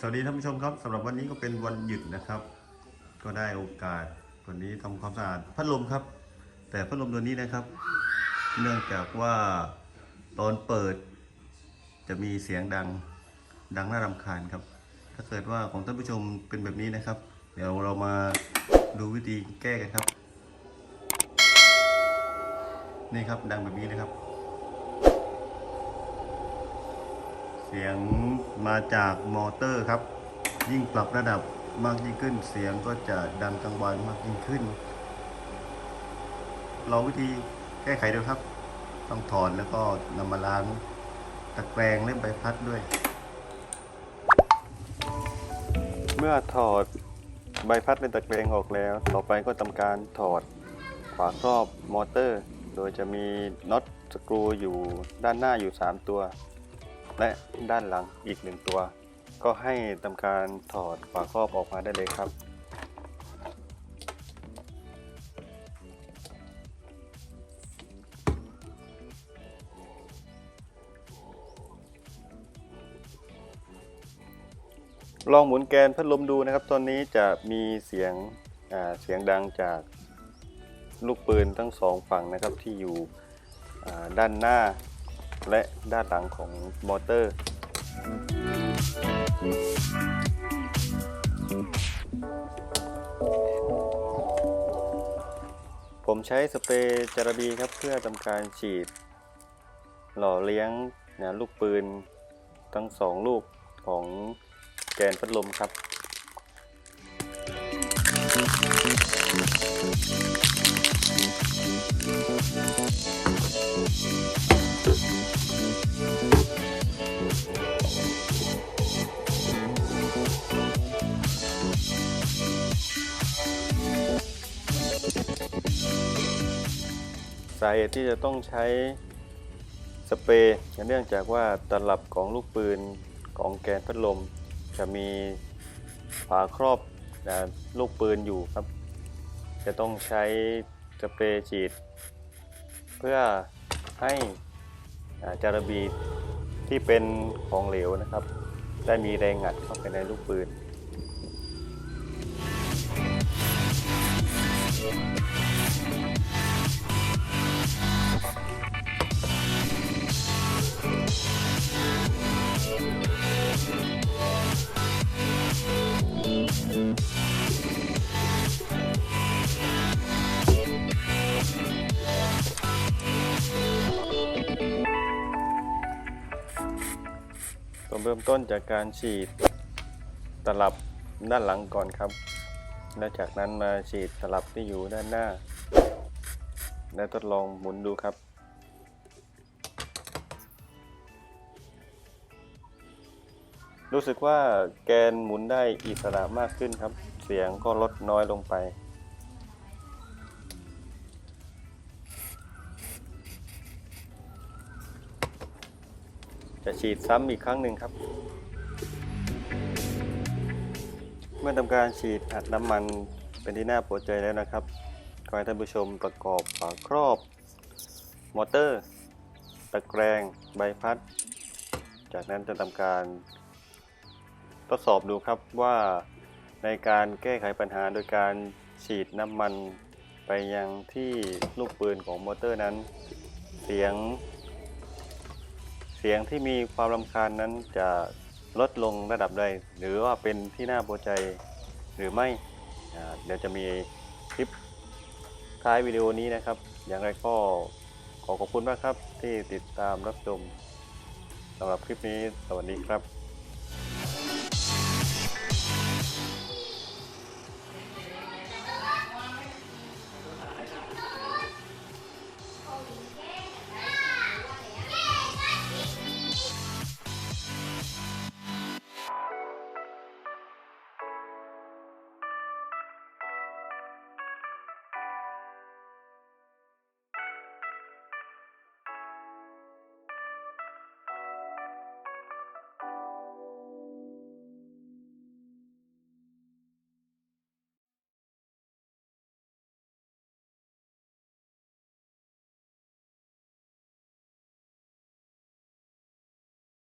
สวัสดีท่านผู้ชมครับสำหรับวันนี้ก็เป็นวันหยุดนะครับ ก็ได้โอกาสวันนี้ทำความสะอาดพัดลมครับ แต่พัดลมตัวนี้นะครับ เนื่องจากว่าตอนเปิด จะมีเสียงดังดังน่ารำคาญครับ ถ้าเกิดว่าของท่านผู้ชมเป็นแบบนี้นะครับ เดี๋ยวเรามาดูวิธีแก้กันครับ นี่ครับดังแบบนี้นะครับ สียงมาจากมอเตอร์ครับ ยิ่งปรับระดับมากยิ่งขึ้น เสียงก็จะดังกังวานมากยิ่งขึ้น เราวิธีแก้ไขดูครับ ต้องถอนแล้วก็นำมาล้างตะแกรงและใบพัดด้วย เมื่อถอดใบพัดในตะแกรงออกแล้ว ต่อไปก็ทำการถอดฝาครอบมอเตอร์ โดยจะมีน็อตสกรูอยู่ด้านหน้าอยู่ 3 ตัว และด้านหลังอีกหนึ่งตัว ก็ให้ทำการถอดฝาครอบออกมาได้เลยครับ ลองหมุนแกนพัดลมดูนะครับ ตอนนี้จะมีเสียงเสียงดังจากลูกปืนทั้งสองฝั่งนะครับที่อยู่อ่ด้านหน้า และด้านหลังของมอเตอร์ ผมใช้สเปรย์จาระบีครับเพื่อทำการฉีด หล่อเลี้ยงนะลูกปืนทั้งสองลูกของแกนพัดลมครับาเหตุที่จะต้องใช้สเปรย์เนื่องจากว่าตลับของลูกปืนของแกนพัดลม จะมีฝาครอบลูกปืนอยู่ครับ จะต้องใช้สเปรย์ฉีด เพื่อให้จารบีที่เป็นของเหลวนะครับ ได้มีแรงอัดเข้าไปในลูกปืน ผมเริ่มต้นจากการฉีดตลับด้านหลังก่อนครับ แล้วจากนั้นมาฉีดตลับที่อยู่ด้านหน้า และทดลองหมุนดูครับ รู้สึกว่าแกนหมุนได้อิสระมากขึ้นครับ เสียงก็ลดน้อยลงไป จะฉีดซ้ำอีกครั้งหนึ่งครับ เมื่อทำการฉีดอัดน้ำมันเป็นที่น่าพอใจแล้วนะครับขอให้ท่านผู้ชมประกอบฝาครอบมอเตอร์ ตะแกรงใบพัด จากนั้นจะทำการ ทดสอบดูครับว่าในการแก้ไขปัญหาโดยการฉีดน้ำมันไปยังที่ลูกปืนของมอเตอร์นั้น เสียง เสียงที่มีความรำคาญนั้นจะลดลงระดับใด หรือว่าเป็นที่น่าพอใจหรือไม่เดี๋ยวจะมีคลิปท้ายวิดีโอนี้นะครับ อย่างไรก็ขอขอบคุณมากครับที่ติดตามรับชมสำหรับคลิปนี้สวัสดีครับ